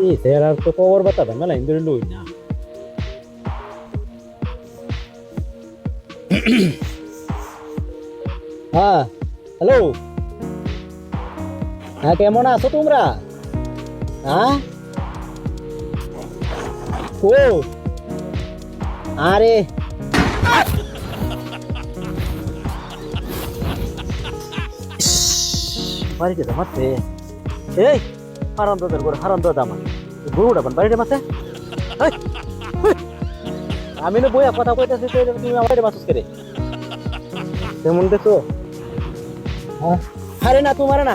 এই আর তো খবর বাতাবে মেলা ইন্দুরে লই না হ্যাঁ হ্যালো হ্যাঁ কেমন আছো তোমরা হ্যাঁ ও আরে বাড়িতে দামাতে এই হারাম দাদার করে হারাম গরুটা বান এই, হুই। আমি না বইয়া কথা তুমি আমার মাসুস করে? তেমন দেখো। হ্যাঁ। আরে না তোমার না।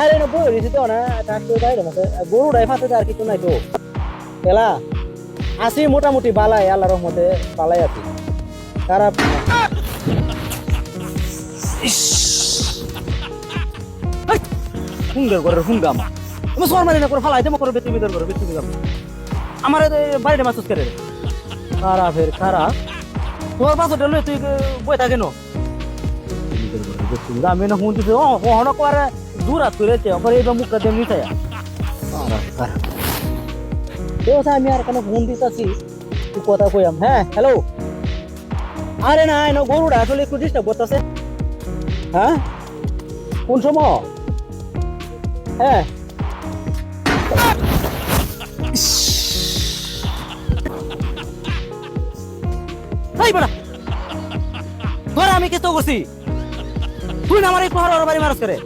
আরে না বই রিসি তো না থাকতে বাইরে মাসে গরুটাই আর কিছু নাই তো। এলা আসি মোটামুটি বালাই আল্লাহ রহমতে বালাই আছি। খারাপ সুন্দর করে হুঙ্গা আমার। আমি সর মারি না করে ফালাই দেবো করে বেতু বিদর করে। বেতু বিদর আমার বাড়িতে মাসুস করে খারাপ ফের খারাপ তোর পাশে লই তুই বই থাকে নো? আমি না হুন দিছে ও হন দূর আত করে তে করে এই মুখটা দেম নিতে আমি আর কেন ফোন দিতাছি? তুই কথা কইয়াম হ্যাঁ হ্যালো? আরে না না, গরুটা আসলে একটু ডিস্টার্ব করতেছে। হ্যাঁ? কোন সময়? হ্যাঁ? এই বড়া তোরা আমি কেতো করছি তুই না আমার এই পাহাড় বাড়ি মারস করে?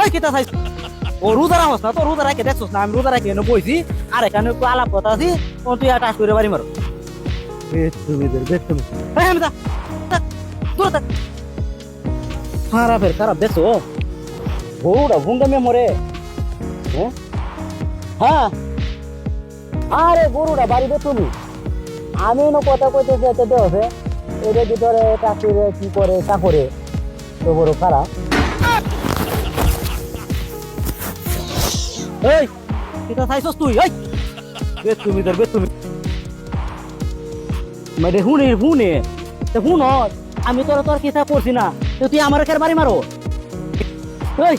ওই কিতা চাইছ? ও রুদারা হস না তো রুদারা কে দেখছস না আমি রুদারা কে বইছি আর এখানে একটু আলাপ কথা আছি ও তুই আটাস করে বাড়ি খারাপের খারাপ দেখছ? ভুঙ্গামে মরে। হ্যাঁ? হ্যাঁ। আরে গরুটা বাড়িতে তুমি। আমি না কথা কইতে যেতে দেওয়া এদের ভিতরে চাকরিরে কি করে, তা করে। তো বড় খারাপ। এই কিটা চাইছস তুই? এই বে তুমি ধর তুমি মানে হুনে হুনে তে হুন আমি তোর তোর কিতা করছি না? তো তুই আমার কের বাড়ি মারো? এই,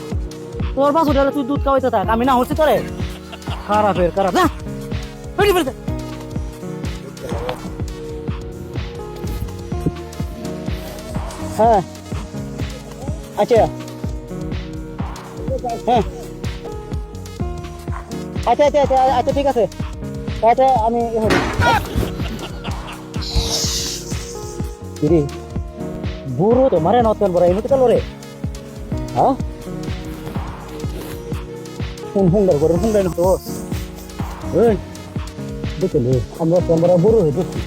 তোর বাসু তুই দুধ খাওয়াইতে থাক, আমি না হচ্ছি তোরে। খারাপের, খারাপ। না হ্যাঁ। আচ্ছা। হ্যাঁ। আচ্ছা আচ্ছা আচ্ছা আচ্ছা ঠিক আছে। আচ্ছা আমি ইয়ে করি। কিরে? বুড়ো তো, মারে নতুন বড় এমনি কেন রে হ্যাঁ? করে হুঙ্গার তো? দেখলে আমরা তোমরা বড় হয়ে দেখছি